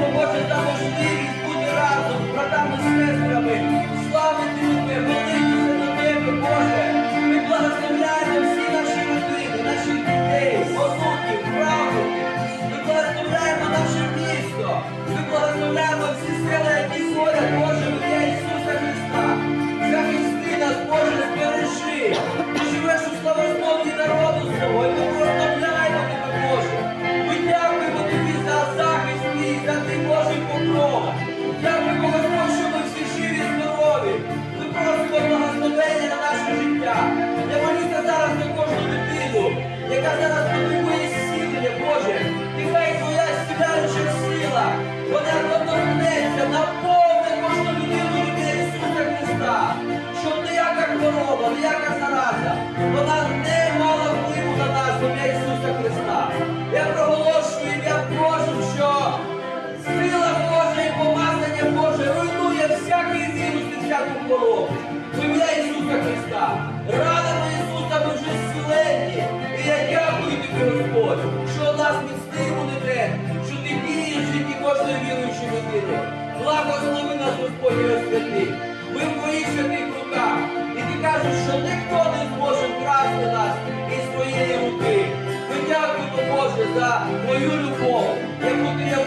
Боже, за можливість бути разом з братами, Божий покров. Дякуємо, Господь, Ранами Ісуса ми вже зцілені. І я дякую тобі, Господь, що нас міцний буде, що ти дієш в житті кожної віруючої людини. Благослови нас, Господь, і. Ми в твоїх святих руках. І ти кажеш, що ніхто не зможе вкрасти нас із твоєї руки. Ми дякуємо, Боже, за твою любов, яку ти явив.